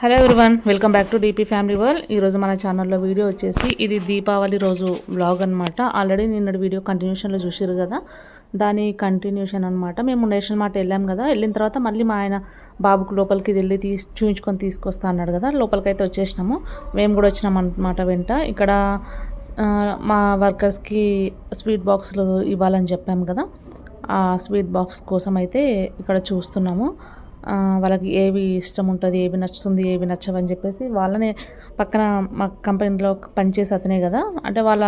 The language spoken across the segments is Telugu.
Hello everyone welcome back to DP family world. ఈరోజు మన ఛానల్లో వీడియో వచ్చేసి ఇది దీపావళి రోజు వ్లాగ్ అనమాట ఆల్రెడీ నిన్నటి వీడియో కంటిన్యూషన్లో చూసారు కదా? దాని కంటిన్యూషన్ అనమాట మేము నేషనల్ మార్ట్ వెళ్ళాం కదా? వెళ్ళిన తర్వాత మళ్ళీ మా ఆయన బాబుకు లోపలికి వెళ్ళి తీ చూపించుకొని తీసుకొస్తా అన్నాడు కదా? లోపలికి అయితే వచ్చేసినాము. మేము కూడా వచ్చినాం అనమాట వెంట. ఇక్కడ మా వర్కర్స్కి స్వీట్ బాక్సులు ఇవ్వాలని చెప్పాము కదా? స్వీట్ బాక్స్ కోసం అయితే ఇక్కడ చూస్తున్నాము. వాళ్ళకి ఏవి ఇష్టం ఉంటుంది ఏవి నచ్చుతుంది ఏవి నచ్చవని చెప్పేసి వాళ్ళనే పక్కన మా కంపెనీలో పనిచేసి అతనే కదా అంటే వాళ్ళ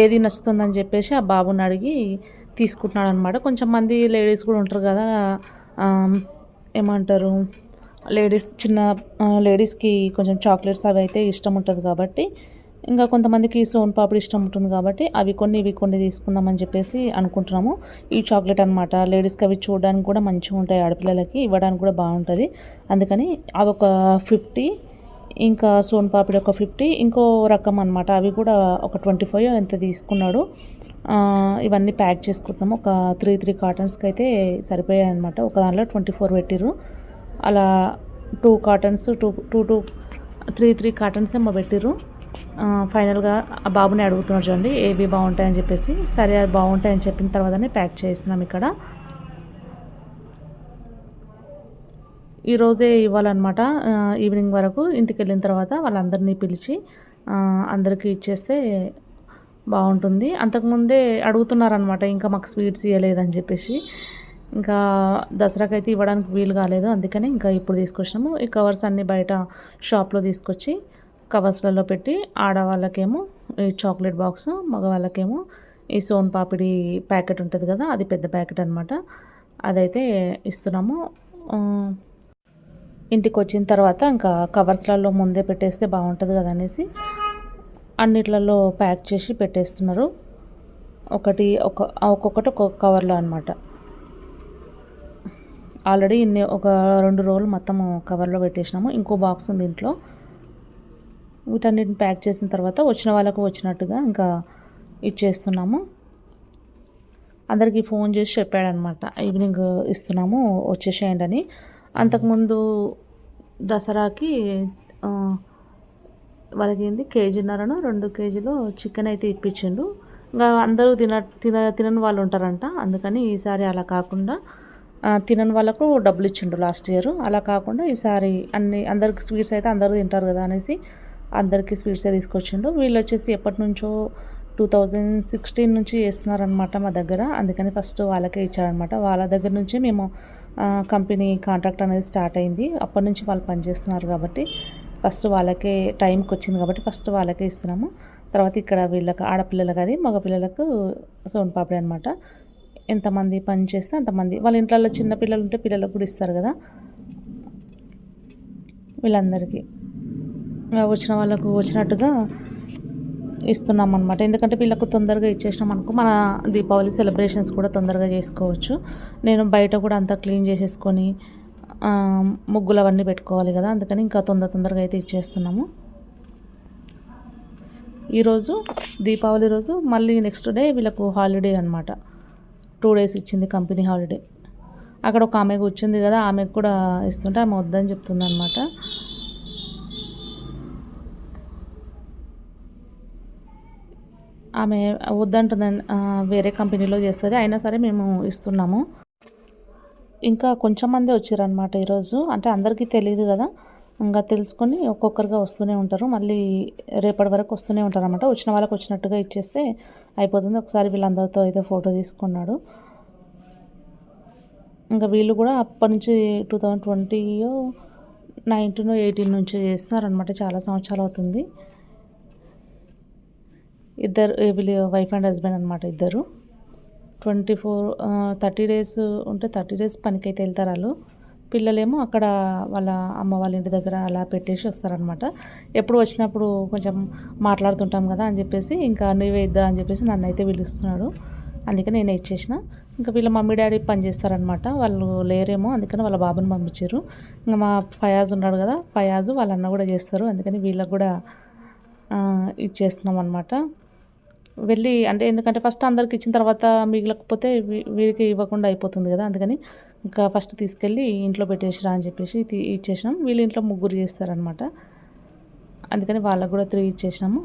ఏది నచ్చుతుందని చెప్పేసి ఆ బాబుని అడిగి తీసుకుంటున్నాడు అనమాట కొంచెం మంది లేడీస్ కూడా ఉంటారు కదా ఏమంటారు లేడీస్ చిన్న లేడీస్కి కొంచెం చాక్లెట్స్ అవి అయితే ఇష్టం ఉంటుంది కాబట్టి ఇంకా కొంతమందికి సోన్ పాపిడి ఇష్టం ఉంటుంది కాబట్టి అవి కొన్ని ఇవి కొన్ని తీసుకుందామని చెప్పేసి అనుకుంటున్నాము. ఈ చాక్లెట్ అనమాట లేడీస్కి అవి చూడడానికి కూడా మంచిగా ఉంటాయి. ఆడపిల్లలకి ఇవ్వడానికి కూడా బాగుంటుంది. అందుకని అవి ఒక ఫిఫ్టీ ఇంకా సోన్ పాపిడి ఒక ఫిఫ్టీ ఇంకో రకం అనమాట అవి కూడా ఒక ట్వంటీ ఫైవ్ ఎంత తీసుకున్నాడు. ఇవన్నీ ప్యాక్ చేసుకుంటున్నాము. ఒక త్రీ త్రీ కాటన్స్కి అయితే సరిపోయాయి అనమాట ఒక దాంట్లో ట్వంటీ ఫోర్ పెట్టిరు అలా two cottons two two two three three cottons ఏమో పెట్టిరు ఫైనల్గా ఆ బాబుని అడుగుతున్నాడు చూడండి ఏవి బాగుంటాయని చెప్పేసి. సరే అది బాగుంటాయని చెప్పిన తర్వాతనే ప్యాక్ చేస్తున్నాం ఇక్కడ. ఈరోజే ఇవ్వాలన్నమాట ఈవినింగ్ వరకు ఇంటికి వెళ్ళిన తర్వాత వాళ్ళందరినీ పిలిచి అందరికీ ఇచ్చేస్తే బాగుంటుంది. అంతకుముందే అడుగుతున్నారనమాట ఇంకా మాకు స్వీట్స్ ఇవ్వలేదని చెప్పేసి. ఇంకా దసరాకి అయితే ఇవ్వడానికి వీలు కాలేదు అందుకని ఇంకా ఇప్పుడు తీసుకొచ్చినాము. ఈ కవర్స్ అన్నీ బయట షాప్లో తీసుకొచ్చి కవర్స్లలో పెట్టి ఆడవాళ్ళకేమో ఈ చాక్లెట్ బాక్స్ మగవాళ్ళకేమో ఈ సోన్ పాపిడి ప్యాకెట్ ఉంటుంది కదా అది పెద్ద ప్యాకెట్ అనమాట అదైతే ఇస్తున్నాము. ఇంటికి వచ్చిన తర్వాత ఇంకా కవర్స్లలో ముందే పెట్టేస్తే బాగుంటుంది కదా అనేసి అన్నిట్లలో ప్యాక్ చేసి పెట్టేస్తున్నారు. ఒకటి ఒక ఒక్కొక్కటి ఒక్కొక్క కవర్లో అనమాట ఆల్రెడీ ఇన్ని ఒక రెండు రోజులు మొత్తం కవర్లో పెట్టేసినాము. ఇంకో బాక్స్ ఉంది ఇంట్లో. వీటన్నిటిని ప్యాక్ చేసిన తర్వాత వచ్చిన వాళ్ళకు వచ్చినట్టుగా ఇంకా ఇచ్చేస్తున్నాము. అందరికీ ఫోన్ చేసి చెప్పాడనమాట ఈవినింగ్ ఇస్తున్నాము వచ్చేసేయండి అని. అంతకుముందు దసరాకి వాళ్ళకి ఏంది కేజీన్నరను రెండు కేజీలు చికెన్ అయితే ఇప్పించిండు. ఇంకా అందరూ తిన తిన తినని వాళ్ళు ఉంటారంట అందుకని ఈసారి అలా కాకుండా తినని వాళ్ళకు డబ్బులు ఇచ్చిండు లాస్ట్ ఇయర్. అలా కాకుండా ఈసారి అన్ని అందరికి స్వీట్స్ అయితే అందరూ తింటారు కదా అనేసి అందరికీ స్వీట్సే తీసుకొచ్చిండు వీళ్ళు వచ్చేసి ఎప్పటి నుంచో టూ థౌజండ్ సిక్స్టీన్ నుంచి చేస్తున్నారనమాట మా దగ్గర. అందుకని ఫస్ట్ వాళ్ళకే ఇచ్చారనమాట వాళ్ళ దగ్గర నుంచి మేము కంపెనీ కాంట్రాక్ట్ అనేది స్టార్ట్ అయింది. అప్పటి నుంచి వాళ్ళు పనిచేస్తున్నారు కాబట్టి ఫస్ట్ వాళ్ళకే టైంకి వచ్చింది కాబట్టి ఫస్ట్ వాళ్ళకే ఇస్తున్నాము. తర్వాత ఇక్కడ వీళ్ళకి ఆడపిల్లలకు అది మగపిల్లలకు సోన్ పాపిడి అనమాట ఎంతమంది పని చేస్తే అంతమంది వాళ్ళ ఇంట్లో చిన్న పిల్లలు ఉంటే పిల్లలకు కూడా ఇస్తారు కదా. వీళ్ళందరికీ. వచ్చిన వాళ్ళకు వచ్చినట్టుగా ఇస్తున్నాం అనమాట ఎందుకంటే వీళ్ళకు తొందరగా ఇచ్చేసినాం అనుకో మన దీపావళి సెలబ్రేషన్స్ కూడా తొందరగా చేసుకోవచ్చు. నేను బయట కూడా అంతా క్లీన్ చేసేసుకొని ముగ్గులు అవన్నీ పెట్టుకోవాలి కదా అందుకని ఇంకా తొందర తొందరగా అయితే ఇచ్చేస్తున్నాము. ఈరోజు దీపావళి రోజు మళ్ళీ నెక్స్ట్ డే వీళ్ళకు హాలిడే అనమాట టూ డేస్ ఇచ్చింది కంపెనీ హాలిడే. అక్కడ ఒక ఆమె కూర్చుంది కదా ఆమెకు కూడా ఇస్తుంటే ఆమె వద్దని చెప్తుంది అనమాట ఆమె వద్దంటుందని వేరే కంపెనీలో చేస్తుంది. అయినా సరే మేము ఇస్తున్నాము. ఇంకా కొంచెం మంది వచ్చారనమాట ఈరోజు. అంటే అందరికీ తెలియదు కదా. ఇంకా తెలుసుకొని ఒక్కొక్కరుగా వస్తూనే ఉంటారు. మళ్ళీ రేపటి వరకు వస్తూనే ఉంటారు అనమాట వచ్చిన వాళ్ళకి వచ్చినట్టుగా ఇచ్చేస్తే అయిపోతుంది. ఒకసారి వీళ్ళందరితో అయితే ఫోటో తీసుకున్నాడు. ఇంకా వీళ్ళు కూడా అప్పటి నుంచి టూ థౌజండ్ ట్వంటీయో నైన్టీన్ ఎయిటీన్ నుంచి చేస్తున్నారనమాట చాలా సంవత్సరాలు అవుతుంది. ఇద్దరు వైఫ్ అండ్ హస్బెండ్ అనమాట ఇద్దరు. ట్వంటీ ఫోర్ థర్టీ డేస్ ఉంటే థర్టీ డేస్ పనికి అయితే వెళ్తారు వాళ్ళు. పిల్లలేమో అక్కడ వాళ్ళ అమ్మ వాళ్ళ ఇంటి దగ్గర అలా పెట్టేసి వస్తారనమాట ఎప్పుడు వచ్చినప్పుడు కొంచెం మాట్లాడుతుంటాం కదా అని చెప్పేసి ఇంకా నీవే ఇద్దరు అని చెప్పేసి నన్ను అయితే పిలుస్తున్నాడు. అందుకే నేనే ఇచ్చేసిన. ఇంకా వీళ్ళ మమ్మీ డాడీ పని చేస్తారనమాట వాళ్ళు లేరేమో అందుకని వాళ్ళ బాబుని పంపించారు. ఇంకా మా ఫయాజ్ ఉన్నాడు కదా ఫయాజ్ వాళ్ళ అన్న కూడా చేస్తారు. అందుకని వీళ్ళకి కూడా ఇచ్చేస్తున్నాం అనమాట వెళ్ళి అంటే ఎందుకంటే ఫస్ట్ అందరికి ఇచ్చిన తర్వాత మిగలకపోతే వీ- వీరికి ఇవ్వకుండా అయిపోతుంది కదా అందుకని ఇంకా ఫస్ట్ తీసుకెళ్ళి ఇంట్లో పెట్టేసిరా అని చెప్పేసి తీ- ఇచ్చేసినాం. వీళ్ళు ఇంట్లో ముగ్గురు చేస్తారనమాట అందుకని వాళ్ళకు కూడా త్రీ ఇచ్చేసినాము.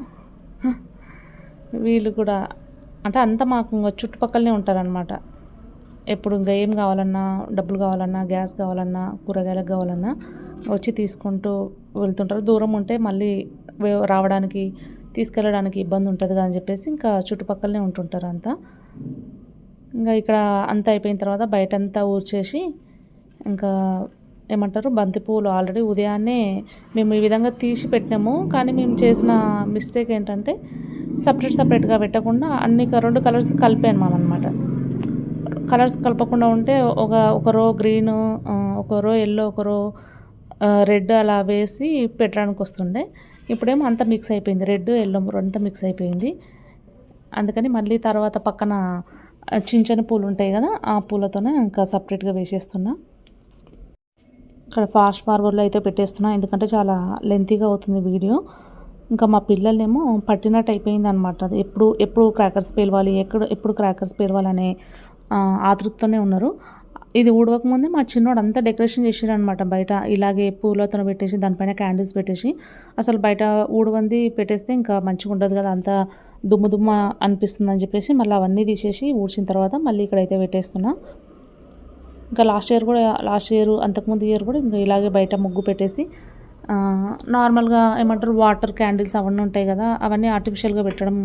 వీళ్ళు కూడా అంటే అంతా మాకు ఇంకా చుట్టుపక్కలనే ఉంటారనమాట ఎప్పుడు ఇంకా ఏం కావాలన్నా డబ్బులు కావాలన్నా గ్యాస్ కావాలన్నా కూరగాయలకు కావాలన్నా వచ్చి తీసుకుంటూ వెళ్తుంటారు. దూరం ఉంటే మళ్ళీ రావడానికి తీసుకెళ్ళడానికి ఇబ్బంది ఉంటుంది కదా అని చెప్పేసి ఇంకా చుట్టుపక్కలనే ఉంటుంటారు అంతా ఇంకా ఇక్కడ అంతా అయిపోయిన తర్వాత బయటంతా ఊర్చేసి ఇంకా ఏమంటారు బంతిపూలు ఆల్రెడీ ఉదయాన్నే మేము ఈ విధంగా తీసి పెట్టినాము. కానీ మేము చేసిన మిస్టేక్ ఏంటంటే సపరేట్ సపరేట్గా పెట్టకుండా అన్ని రెండు కలర్స్ కలిపాను అనమాట కలర్స్ కలపకుండా ఉంటే ఒక ఒక రో గ్రీన్ ఒక రో ఎల్లో ఒక రో రెడ్ అలా వేసి పెట్టడానికి వస్తుండే. ఇప్పుడేమో అంతా మిక్స్ అయిపోయింది. రెడ్ ఎల్లో అంతా మిక్స్ అయిపోయింది. అందుకని మళ్ళీ తర్వాత పక్కన చిన్న చిన్న పూలు ఉంటాయి కదా ఆ పూలతోనే ఇంకా సపరేట్గా వేసేస్తున్నా. ఇక్కడ ఫాస్ట్ ఫార్వర్డ్లో అయితే పెట్టేస్తున్నా ఎందుకంటే చాలా లెంతీగా అవుతుంది వీడియో. ఇంకా మా పిల్లలేమో పట్టినట్టు అయిపోయింది అనమాట అది ఎప్పుడు ఎప్పుడు క్రాకర్స్ పేలవాలి ఎక్కడ ఎప్పుడు క్రాకర్స్ పేలవాలనే ఆతృతతోనే ఉన్నారు. ఇది ఊడవకముందే మా చిన్నోడు అంతా డెకరేషన్ చేసారనమాట బయట. ఇలాగే పూలతో పెట్టేసి దానిపైన క్యాండిల్స్ పెట్టేసి అసలు బయట ఊడవంది పెట్టేస్తే ఇంకా మంచిగా ఉండదు కదా అంతా దుమ్ము దుమ్మ అనిపిస్తుంది అని చెప్పేసి మళ్ళీ అవన్నీ తీసేసి ఊడ్చిన తర్వాత మళ్ళీ ఇక్కడైతే పెట్టేస్తున్నా. ఇంకా లాస్ట్ ఇయర్ కూడా లాస్ట్ ఇయర్ అంతకుముందు ఇయర్ కూడా ఇంకా ఇలాగే బయట ముగ్గు పెట్టేసి నార్మల్గా ఏమంటారు వాటర్ క్యాండిల్స్ అవన్నీ ఉంటాయి కదా అవన్నీ ఆర్టిఫిషియల్గా పెట్టడం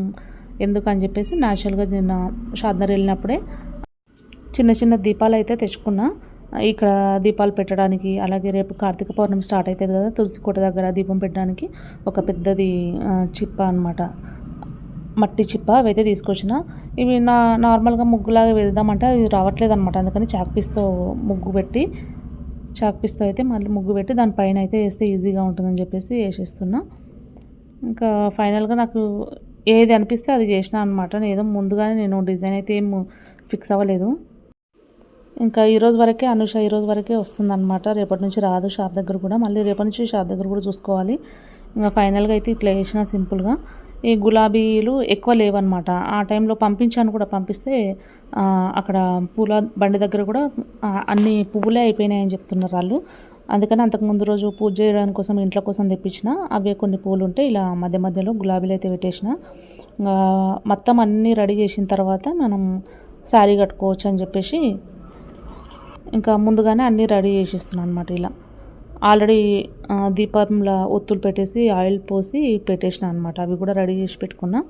ఎందుకు అని చెప్పేసి న్యాచురల్గా నిన్న షాద్నర్ వెళ్ళినప్పుడే చిన్న చిన్న దీపాలు అయితే తెచ్చుకున్నా. ఇక్కడ దీపాలు పెట్టడానికి అలాగే రేపు కార్తీక పౌర్ణమి స్టార్ట్ అవుతుంది కదా తులసి కోట దగ్గర దీపం పెట్టడానికి ఒక పెద్దది చిప్ప అనమాట మట్టి చిప్ప అవైతే తీసుకొచ్చిన. ఇవి నా నార్మల్గా ముగ్గులాగా వేద్దామంటే అది రావట్లేదు అనమాట అందుకని చాక్పీస్తో ముగ్గు పెట్టి చాక్పీస్తో అయితే మళ్ళీ ముగ్గు పెట్టి దానిపైన అయితే వేస్తే ఈజీగా ఉంటుందని చెప్పేసి వేసేస్తున్నా. ఇంకా ఫైనల్గా నాకు ఏది అనిపిస్తే అది చేసిన అనమాట నేను ఏదో ముందుగానే నేను డిజైన్ అయితే ఏం ఫిక్స్ అవ్వలేదు. ఇంకా ఈరోజు వరకే అనుష ఈ రోజు వరకే వస్తుందన్నమాట. రేపటి నుంచి రాదు షాప్ దగ్గర కూడా. మళ్ళీ రేపటి నుంచి షాప్ దగ్గర కూడా చూసుకోవాలి. ఇంకా ఫైనల్గా అయితే ఇట్లా వేసిన సింపుల్గా ఈ గులాబీలు ఎక్కువ లేవన్నమాట. ఆ టైంలో పంపించాను కూడా. పంపిస్తే అక్కడ పూల బండి దగ్గర కూడా అన్ని పువ్వులే అయిపోయినాయని చెప్తున్నారు వాళ్ళు. అందుకని అంతకుముందు రోజు పూజ చేయడానికి కోసం ఇంట్లో కోసం తెప్పించిన. అవే కొన్ని పూలు ఉంటే ఇలా మధ్య మధ్యలో గులాబీలు అయితే పెట్టేసిన. ఇంకా మొత్తం అన్నీ రెడీ చేసిన తర్వాత మనం శారీ కట్టుకోవచ్చు అని చెప్పేసి ఇంకా ముందుగానే అన్నీ రెడీ చేసేస్తున్నాను అనమాట ఇలా. ఆల్రెడీ దీపంలో ఒత్తులు పెట్టేసి ఆయిల్ పోసి పెట్టేసిన అనమాట అవి కూడా రెడీ చేసి పెట్టుకున్నా.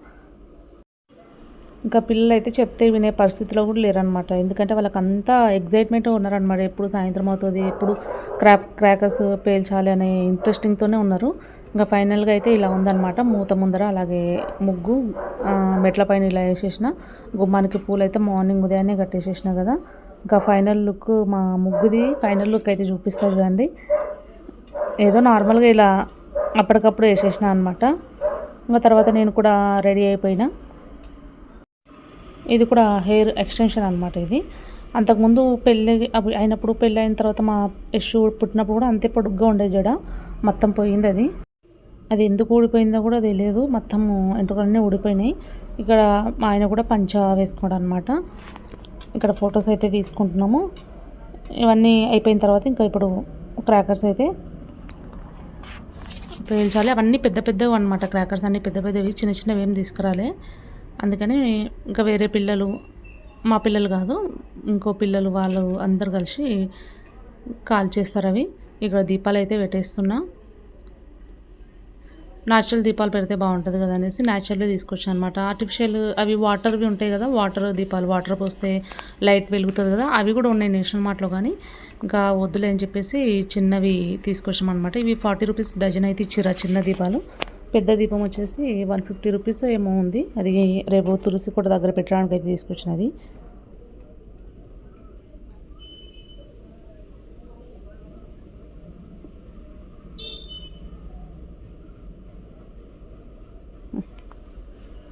ఇంకా పిల్లలు అయితే చెప్తే వినే పరిస్థితిలో కూడా లేరనమాట ఎందుకంటే వాళ్ళకి అంతా ఎగ్జైట్మెంట్ ఉన్నారనమాట ఎప్పుడు సాయంత్రం అవుతుంది ఎప్పుడు క్రాక్ క్రాకర్స్ పేల్చాలి అనే ఇంట్రెస్టింగ్తోనే ఉన్నారు. ఇంకా ఫైనల్గా అయితే ఇలా ఉందనమాట మూత ముందర అలాగే ముగ్గు మెట్ల పైన ఇలా వేసేసిన. గుమ్మానికి పూలు అయితే మార్నింగ్ ఉదయాన్నే కట్టేసేసిన కదా. ఇంకా ఫైనల్ లుక్ మా ముగ్గుది. ఫైనల్ లుక్ అయితే చూపిస్తారు చూడండి. ఏదో నార్మల్గా ఇలా అప్పటికప్పుడు వేసేసిన అనమాట ఇంకా తర్వాత నేను కూడా రెడీ అయిపోయినా. ఇది కూడా హెయిర్ ఎక్స్టెన్షన్ అనమాట ఇది. అంతకుముందు పెళ్ళి అయినప్పుడు పెళ్ళి అయిన తర్వాత మా యశు పుట్టినప్పుడు కూడా అంతే పొడుగ్గా ఉండే జడ. మొత్తం పోయింది అది. అది ఎందుకు ఊడిపోయిందో కూడా తెలియదు. మొత్తం ఎంటుకలన్నీ ఊడిపోయినాయి. ఇక్కడ మా ఆయన కూడా పంచ వేసుకోవడం అనమాట ఇక్కడ ఫొటోస్ అయితే తీసుకుంటున్నాము. ఇవన్నీ అయిపోయిన తర్వాత ఇంకా ఇప్పుడు క్రాకర్స్ అయితే పేల్చాలి అవన్నీ పెద్ద పెద్దవి అనమాట క్రాకర్స్ అన్నీ పెద్ద పెద్దవి చిన్న చిన్నవి ఏం తీసుకురాలే. అందుకని ఇంకా వేరే పిల్లలు మా పిల్లలు కాదు ఇంకో పిల్లలు వాళ్ళు అందరు కలిసి కాల్ చేస్తారు అవి. ఇక్కడ దీపాలు అయితే పెట్టేస్తున్నా. న్యాచురల్ దీపాలు పెడితే బాగుంటుంది కదా అనేసి న్యాచురల్గా తీసుకొచ్చాను అనమాట ఆర్టిఫిషియల్ అవి వాటర్వి ఉంటాయి కదా వాటర్ దీపాలు వాటర్ పోస్తే లైట్ వెలుగుతుంది కదా అవి కూడా ఉన్నాయి నేషనల్ మార్ట్లో కానీ. ఇంకా వద్దులే అని చెప్పేసి చిన్నవి తీసుకొచ్చామన్నమాట. ఇవి ఫార్టీ రూపీస్ డజన్ అయితే ఇచ్చిరా చిన్న దీపాలు. పెద్ద దీపం వచ్చేసి వన్ ఫిఫ్టీ రూపీస్ ఏమో ఉంది. అది రేపు తులసి కూడా దగ్గర పెట్టడానికి అయితే తీసుకొచ్చినది.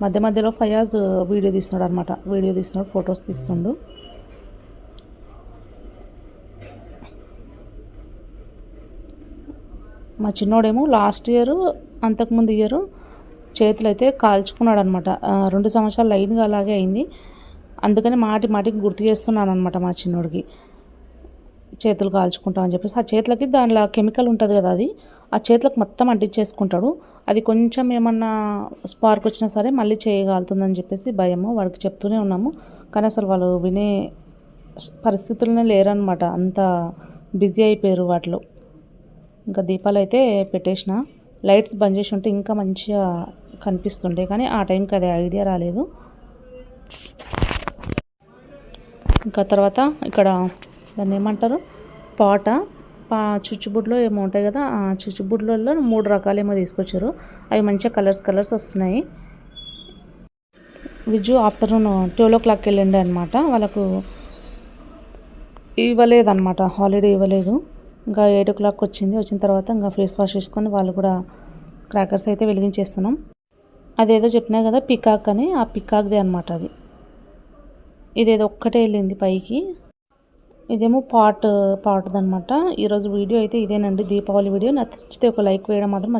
మధ్య మధ్యలో ఫయాజ్ వీడియో తీస్తున్నాడు అనమాట వీడియో తీస్తున్నాడు ఫొటోస్ తీస్తుండు. మా చిన్నోడేమో లాస్ట్ ఇయర్ అంతకుముందు ఇయర్ చేతులు అయితే కాల్చుకున్నాడు అనమాట రెండు సంవత్సరాలు లైన్గా అలాగే అయింది. అందుకని మాటి మాటికి గుర్తు చేస్తున్నాను అనమాట మా చిన్నోడికి. చేతులు కాల్చుకుంటాం అని చెప్పేసి ఆ చేతులకి దానిలో కెమికల్ ఉంటుంది కదా అది ఆ చేతులకు మొత్తం అంటించేసుకుంటాడు అది కొంచెం ఏమన్నా స్పార్క్ వచ్చినా సరే మళ్ళీ చేయగలుగుతుందని చెప్పేసి భయము వాడికి చెప్తూనే ఉన్నాము. కానీ అసలు వాళ్ళు వినే పరిస్థితులనే లేరనమాట అంత బిజీ అయిపోయారు వాటిలో. ఇంకా దీపాలు అయితే పెట్టేసిన. లైట్స్ బంద్ చేసి ఉంటే ఇంకా మంచిగా కనిపిస్తుండే. కానీ ఆ టైంకి అది ఐడియా రాలేదు. ఇంకా తర్వాత ఇక్కడ దాన్ని ఏమంటారు? పాట. పా చుచ్చుబుడ్లో ఏమో ఉంటాయి కదా ఆ చుచ్చుబుడ్లలో మూడు రకాలు ఏమో తీసుకొచ్చారు. అవి మంచిగా కలర్స్ కలర్స్ వస్తున్నాయి. విజు ఆఫ్టర్నూన్ ట్వెల్వ్ ఓ క్లాక్కి వెళ్ళిండే అనమాట వాళ్ళకు ఇవ్వలేదన్నమాట. హాలిడే ఇవ్వలేదు. ఇంకా ఎయిట్ ఓ క్లాక్ వచ్చింది. వచ్చిన తర్వాత ఇంకా ఫేస్ వాష్ చేసుకొని వాళ్ళు కూడా క్రాకర్స్ అయితే వెలిగించేస్తున్నాం. అదేదో చెప్పినా కదా పికాక్ అని. ఆ పికాక్దే అనమాట అది. ఇదేదో ఒక్కటే వెళ్ళింది పైకి. ఇదేమో పాట్ పాటదనమాట ఈరోజు వీడియో అయితే ఇదేనండి. దీపావళి వీడియో. నచ్చితే ఒక లైక్ వేయడం మాత్రం